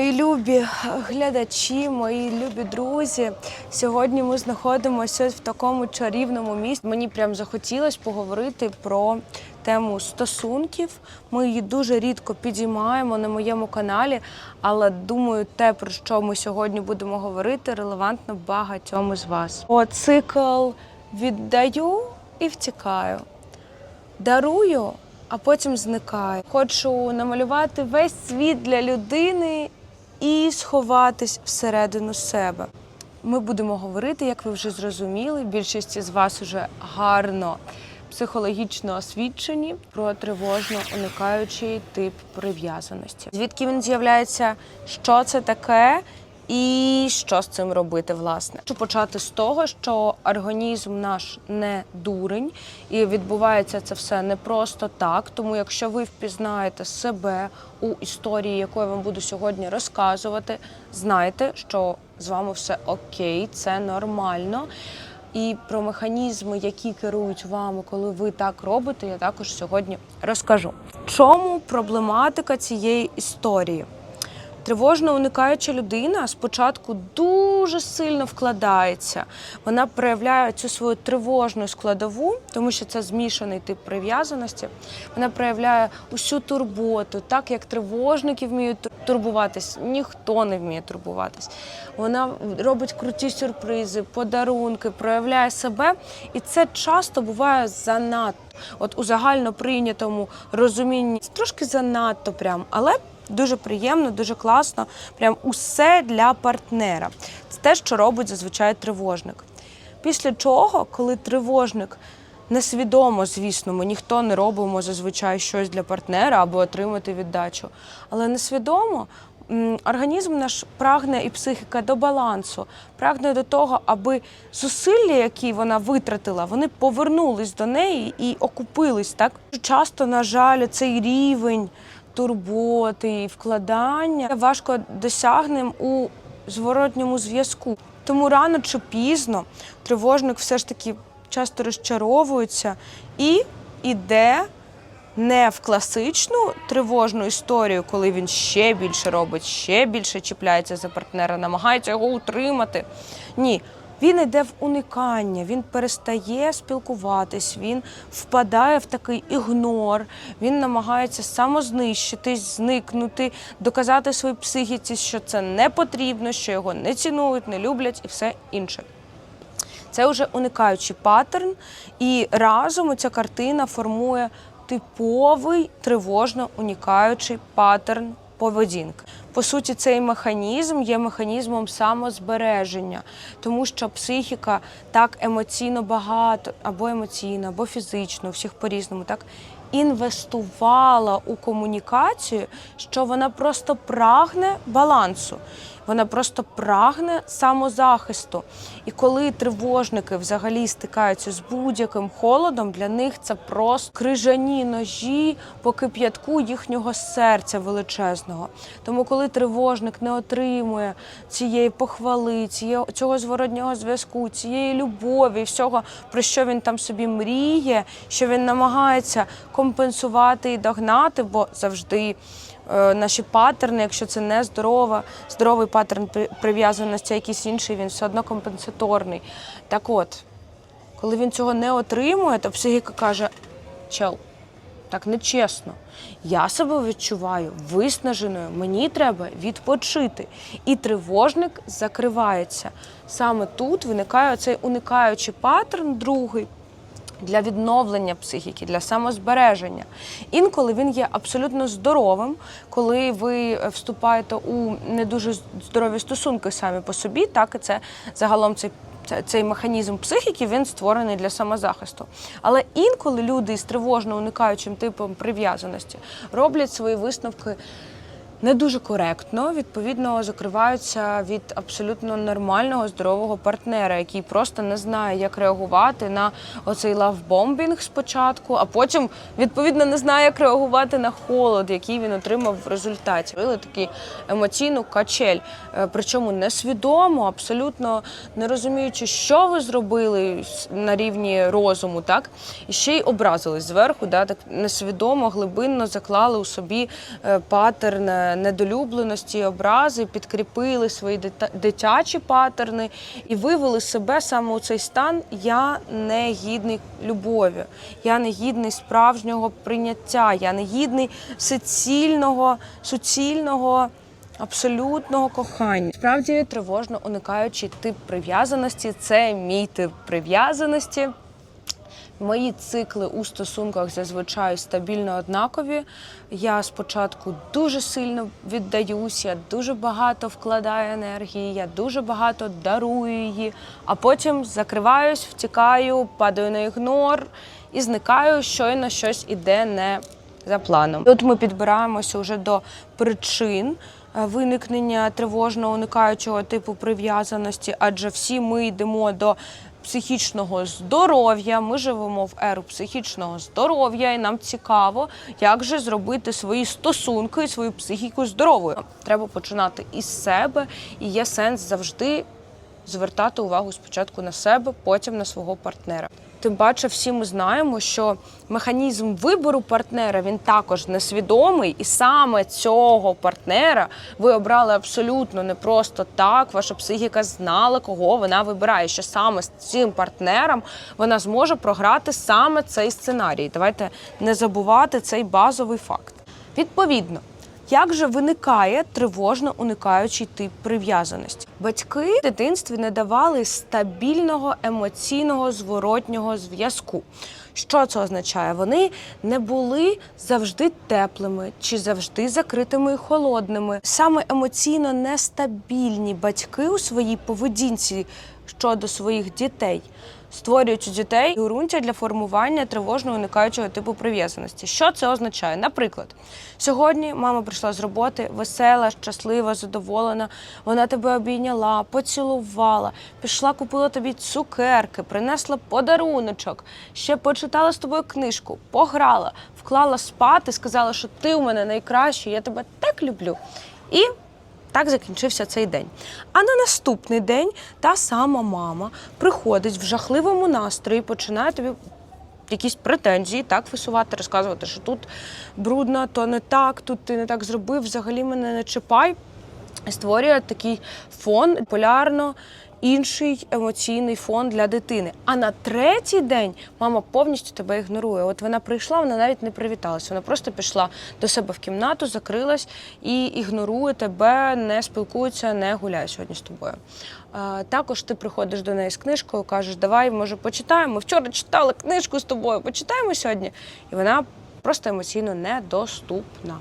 Мої любі глядачі, мої любі друзі. Сьогодні ми знаходимося в такому чарівному місці. Мені прям захотілося поговорити про тему стосунків. Ми її дуже рідко підіймаємо на моєму каналі, але думаю, те, про що ми сьогодні будемо говорити, релевантно багатьом із вас. О, цикл віддаю і втікаю. Дарую, а потім зникаю. Хочу намалювати весь світ для людини і сховатись всередину себе. Ми будемо говорити, як ви вже зрозуміли. Більшість із вас вже гарно психологічно освічені про тривожно уникаючий тип прив'язаності. Звідки він з'являється, що це таке, і що з цим робити, власне? Хочу почати з того, що організм наш не дурень, і відбувається це все не просто так. Тому, якщо ви впізнаєте себе у історії, яку я вам буду сьогодні розказувати, знайте, що з вами все окей, це нормально. І про механізми, які керують вами, коли ви так робите, я також сьогодні розкажу. В чому проблематика цієї історії? Тривожно уникаюча людина спочатку дуже сильно вкладається. Вона проявляє цю свою тривожну складову, тому що це змішаний тип прив'язаності. Вона проявляє усю турботу, так як тривожники вміють турбуватись, ніхто не вміє турбуватись. Вона робить круті сюрпризи, подарунки, проявляє себе, і це часто буває занадто. От у загально прийнятому розумінні трошки занадто прям, але Дуже приємно, дуже класно. Прям усе для партнера. Це те, що робить зазвичай тривожник. Після чого, коли тривожник несвідомо, звісно, ми ніхто не робимо зазвичай щось для партнера або отримати віддачу. Але несвідомо організм наш прагне і психіка до балансу, прагне до того, аби зусилля, які вона витратила, вони повернулись до неї і окупились. Так часто, на жаль, цей рівень турботи вкладання важко досягнем у зворотньому зв'язку. Тому рано чи пізно тривожник все ж таки часто розчаровується і йде не в класичну тривожну історію, коли він ще більше робить, ще більше чіпляється за партнера, намагається його утримати. Ні. Він йде в уникання, він перестає спілкуватись, він впадає в такий ігнор, він намагається самознищитись, зникнути, доказати своїй психіці, що це не потрібно, що його не цінують, не люблять і все інше. Це вже уникаючий паттерн, і разом ця картина формує типовий тривожно унікаючий паттерн поведінки. По суті, цей механізм є механізмом самозбереження, тому що психіка так емоційно багато, або емоційно, або фізично, всіх по-різному, так інвестувала у комунікацію, що вона просто прагне балансу. Вона просто прагне самозахисту. І коли тривожники взагалі стикаються з будь-яким холодом, для них це просто крижані ножі по кип'ятку їхнього серця величезного. Тому, коли тривожник не отримує цієї похвали, цього зворотнього зв'язку, цієї любові, всього, про що він там собі мріє, що він намагається компенсувати і догнати, бо завжди наші паттерни, якщо це не здорова, здоровий паттерн при- прив'язаності, якийсь інший, він все одно компенсаторний. Так от, коли він цього не отримує, то психіка каже: чел, так нечесно. Я себе відчуваю виснаженою, мені треба відпочити. І тривожник закривається. Саме тут виникає цей уникаючий паттерн, другий, для відновлення психіки, для самозбереження. Інколи він є абсолютно здоровим, коли ви е, вступаєте у не дуже здорові стосунки самі по собі, так і це загалом цей. Цей механізм психіки він створений для самозахисту. Але інколи люди з тривожно уникаючим типом прив'язаності роблять свої висновки не дуже коректно, відповідно, закриваються від абсолютно нормального здорового партнера, який просто не знає, як реагувати на оцей лавбомбінг спочатку, а потім відповідно не знає, як реагувати на холод, який він отримав в результаті. Вили такі емоційну качель, е, причому несвідомо, абсолютно не розуміючи, що ви зробили на рівні розуму, так і ще й образились зверху, да, так несвідомо, глибинно заклали у собі е, паттерн. Недолюбленості, образи, підкріпили свої дитячі паттерни і вивели себе саме у цей стан Я не гідний любові, я не гідний справжнього прийняття, я не гідний суцільного, суцільного. Абсолютного кохання. Справді тривожно уникаючи тип прив'язаності. Це мій тип прив'язаності. Мої цикли у стосунках зазвичай стабільно однакові. Я спочатку дуже сильно віддаюсь, я дуже багато вкладаю енергії, я дуже багато дарую її, а потім закриваюсь, втікаю, падаю на ігнор і зникаю, щойно щось іде не за планом. Тут ми підбираємося вже до причин е, виникнення тривожно уникаючого типу прив'язаності, адже всі ми йдемо до психічного здоров'я. Ми живемо в еру психічного здоров'я, і нам цікаво, як же зробити свої стосунки і свою психіку здоровою. Треба починати із себе, і є сенс завжди звертати увагу спочатку на себе, потім на свого партнера. Тим паче, всі ми знаємо, що механізм вибору партнера він також несвідомий, і саме цього партнера ви обрали абсолютно не просто так. Ваша психіка знала, кого вона вибирає. Що саме з цим партнером вона зможе програти саме цей сценарій. Давайте не забувати цей базовий факт. Відповідно. Як же виникає тривожно уникаючий тип прив'язаності? Батьки в дитинстві не давали стабільного емоційного зворотнього зв'язку. Що це означає? Вони не були завжди теплими чи завжди закритими і холодними. Саме емоційно нестабільні батьки у своїй поведінці щодо своїх дітей створюють у дітей ґрунтя для формування тривожно уникаючого типу прив'язаності. Що це означає? Наприклад, сьогодні мама прийшла з роботи, весела, щаслива, задоволена. Вона тебе обійняла, поцілувала, пішла, купила тобі цукерки, принесла подаруночок, ще почитала з тобою книжку, пограла, вклала спати, сказала, що ти у мене найкращий, я тебе так люблю. І так закінчився цей день. А на наступний день та сама мама приходить в жахливому настрої, починає тобі якісь претензії так висувати, розказувати, що тут брудно, то не так, тут ти не так зробив, взагалі мене не чіпай. Створює такий фон полярно. Інший емоційний фон для дитини. А на третій день мама повністю тебе ігнорує. От вона прийшла, вона навіть не привіталася. Вона просто пішла до себе в кімнату, закрилась і ігнорує тебе, не спілкується, не гуляє сьогодні з тобою. А, також ти приходиш до неї з книжкою, кажеш, давай, може, почитаємо. Вчора читали книжку з тобою, почитаємо сьогодні. І вона просто емоційно недоступна.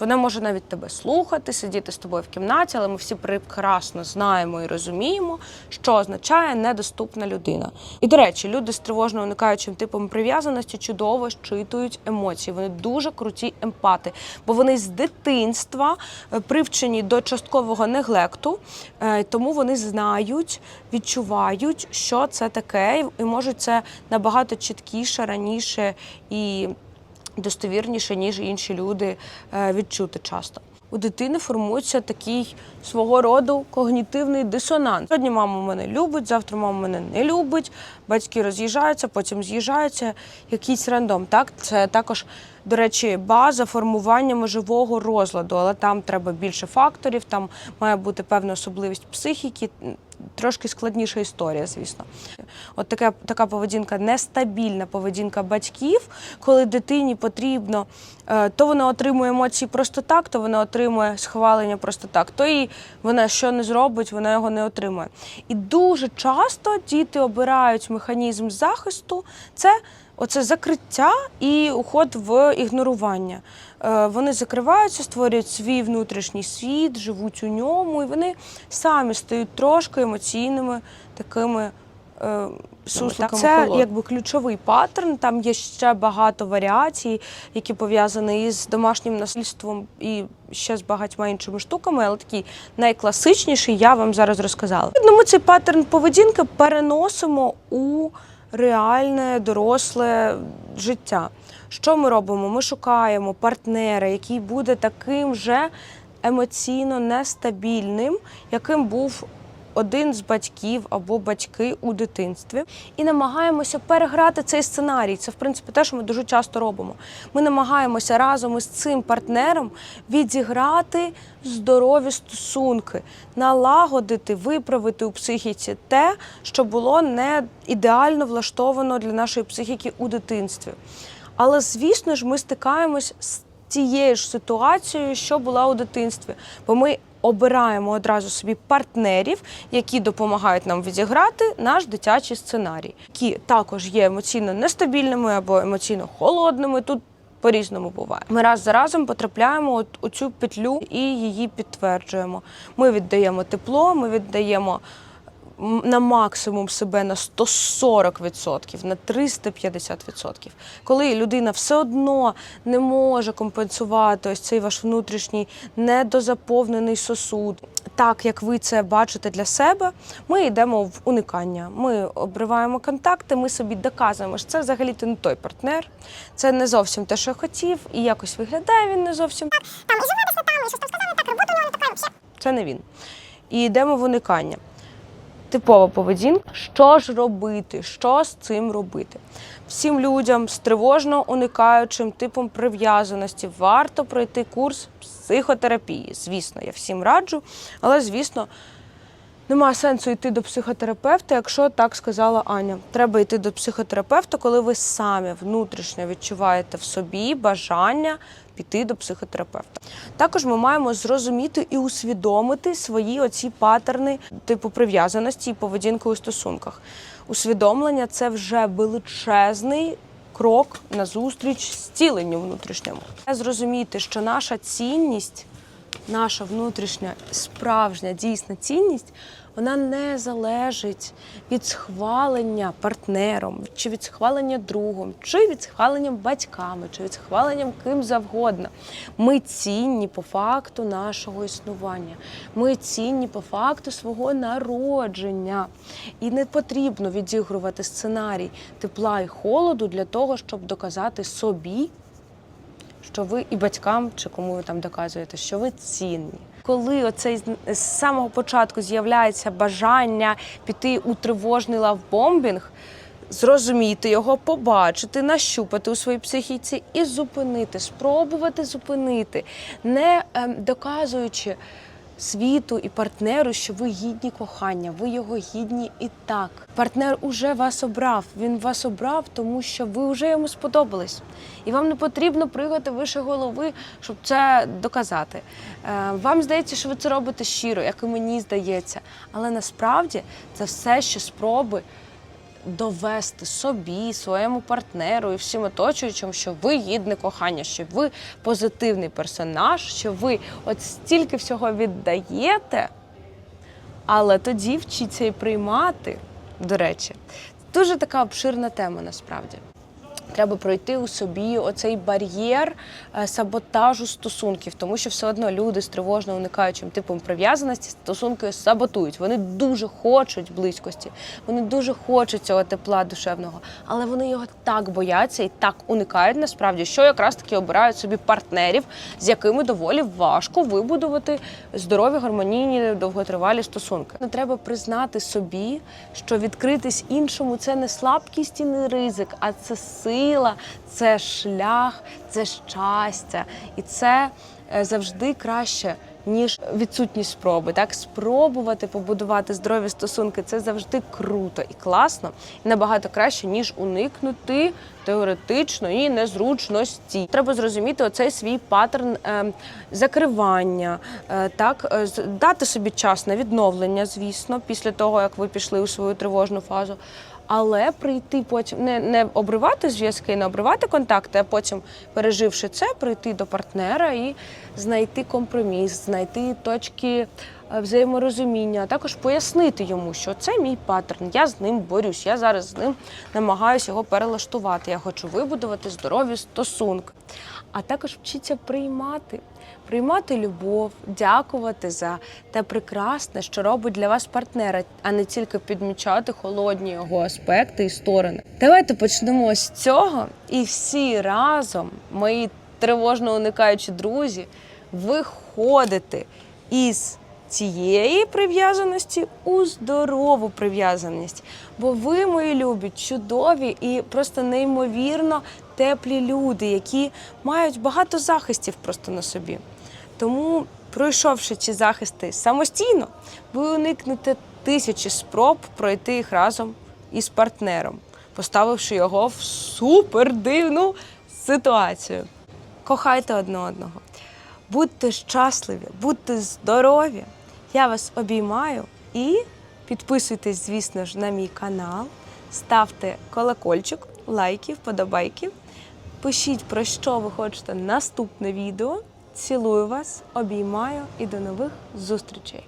Вона може навіть тебе слухати, сидіти з тобою в кімнаті, але ми всі прекрасно знаємо і розуміємо, що означає недоступна людина. І до речі, люди з тривожно уникаючим типом прив'язаності чудово щитують емоції. Вони дуже круті емпати, бо вони з дитинства е, привчені до часткового неглекту, е, тому вони знають, відчувають, що це таке, і можуть це набагато чіткіше, раніше і достовірніше, ніж інші люди е, відчути часто. У дитини формується такий свого роду когнітивний дисонанс. Сьогодні мама мене любить, завтра мама мене не любить, батьки роз'їжджаються, потім з'їжджаються. Якийсь рандом. Так, це також, до речі, база формування межового розладу, але там треба більше факторів, там має бути певна особливість психіки. Трошки складніша історія, звісно. От така, така поведінка, нестабільна поведінка батьків, коли дитині потрібно, е, то вона отримує емоції просто так, то вона отримує схвалення просто так, то і вона що не зробить, вона його не отримує. І дуже часто діти обирають механізм захисту, це оце закриття і уход в ігнорування. Е, Вони закриваються, створюють свій внутрішній світ, живуть у ньому, і вони самі стають трошки емоційними такими. е, Сусликами це якби ключовий паттерн. Там є ще багато варіацій, які пов'язані із домашнім насильством і ще з багатьма іншими штуками, але такий найкласичніший я вам зараз розказала. Ну, Ми цей паттерн поведінки переносимо у реальне доросле життя. Що ми робимо? Ми шукаємо партнера, який буде таким же емоційно нестабільним, яким був один з батьків або батьки у дитинстві і намагаємося переграти цей сценарій. Це, в принципі, те, що ми дуже часто робимо. Ми намагаємося разом із цим партнером відіграти здорові стосунки, налагодити, виправити у психіці те, що було не ідеально влаштовано для нашої психіки у дитинстві. Але, звісно ж, ми стикаємось з тією ж ситуацією, що була у дитинстві. Бо ми обираємо одразу собі партнерів, які допомагають нам відіграти наш дитячий сценарій, які також є емоційно нестабільними або емоційно холодними. Тут по-різному буває. Ми раз за разом потрапляємо от у цю петлю і її підтверджуємо. Ми віддаємо тепло, ми віддаємо на максимум себе на 140%, на 350%. Коли людина все одно не може компенсувати ось цей ваш внутрішній недозаповнений сосуд, так як ви це бачите для себе, ми йдемо в уникання. Ми обриваємо контакти, ми собі доказуємо, що це взагалі не той партнер, це не зовсім те, що я хотів, і якось виглядає він не зовсім. там і живе десь не там, і щось там сказав не так, робота у нього не така. Це не він. І йдемо в уникання. Типова поведінка. Що ж робити? Що з цим робити? Всім людям з тривожно уникаючим типом прив'язаності варто пройти курс психотерапії. Звісно, я всім раджу, але звісно. Немає сенсу йти до психотерапевта, якщо так сказала Аня. Треба йти до психотерапевта, коли ви самі внутрішньо відчуваєте в собі бажання піти до психотерапевта. Також ми маємо зрозуміти і усвідомити свої оці патерни типу прив'язаності і поведінки у стосунках. Усвідомлення це вже величезний крок назустріч зціленню внутрішньому. Зрозуміти, що наша цінність наша внутрішня справжня дійсна цінність, вона не залежить від схвалення партнером, чи від схвалення другом, чи від схвалення батьками, чи від схвалення ким завгодно. Ми цінні по факту нашого існування. Ми цінні по факту свого народження. І не потрібно відігрувати сценарій тепла і холоду для того, щоб доказати собі, що ви і батькам, чи кому ви там доказуєте, що ви цінні. Коли оцей з- самого початку з'являється бажання піти у тривожний лавбомбінг, зрозуміти його, побачити, нащупати у своїй психіці і зупинити, спробувати зупинити, не ем, доказуючи світу і партнеру, що ви гідні кохання, ви його гідні і так. Партнер уже вас обрав. Він вас обрав, тому що ви вже йому сподобались. І вам не потрібно пригати вище голови, щоб це доказати. Е, Вам здається, що ви це робите щиро, як і мені здається. Але насправді це все ще спроби довести собі, своєму партнеру і всім оточуючим, що ви гідне кохання, що ви позитивний персонаж, що ви от стільки всього віддаєте, але тоді вчіться і приймати. До речі, дуже така обширна тема насправді. Треба пройти у собі оцей бар'єр е, саботажу стосунків, тому що все одно люди з тривожно уникаючим типом прив'язаності стосунки саботують. Вони дуже хочуть близькості, вони дуже хочуть цього тепла душевного, але вони його так бояться і так уникають насправді, що якраз таки обирають собі партнерів, з якими доволі важко вибудувати здорові, гармонійні, довготривалі стосунки. Не треба признати собі, що відкритись іншому це не слабкість і не ризик, а це сила, це шлях, це щастя. І це е, завжди краще. Ніж відсутність спроби, так спробувати побудувати здорові стосунки це завжди круто і класно, і набагато краще, ніж уникнути теоретичної незручності. Треба зрозуміти оцей свій паттерн е, закривання, е, так е, дати собі час на відновлення, звісно, після того як ви пішли у свою тривожну фазу. Але прийти потім не, не обривати зв'язки, не обривати контакти, а потім, переживши це, прийти до партнера і знайти компроміс, знайти точки взаєморозуміння, а також пояснити йому, що це мій паттерн, я з ним борюсь, я зараз з ним намагаюся його перелаштувати. Я хочу вибудувати здорові стосунки. А також вчиться приймати, приймати любов, дякувати за те прекрасне, що робить для вас партнера, а не тільки підмічати холодні його аспекти і сторони. Давайте почнемо з цього, і всі разом, мої тривожно уникаючі друзі, виходити із цієї прив'язаності у здорову прив'язаність. Бо ви, мої любі, чудові і просто неймовірно теплі люди, які мають багато захистів просто на собі. Тому, пройшовши ці захисти самостійно, ви уникнете тисячі спроб пройти їх разом із партнером, поставивши його в супер дивну ситуацію. Кохайте одне одного, будьте щасливі, будьте здорові. Я вас обіймаю і підписуйтесь, звісно ж, на мій канал, ставте колокольчик, лайки, вподобайки. Пишіть про що ви хочете наступне відео. Цілую вас, обіймаю і до нових зустрічей!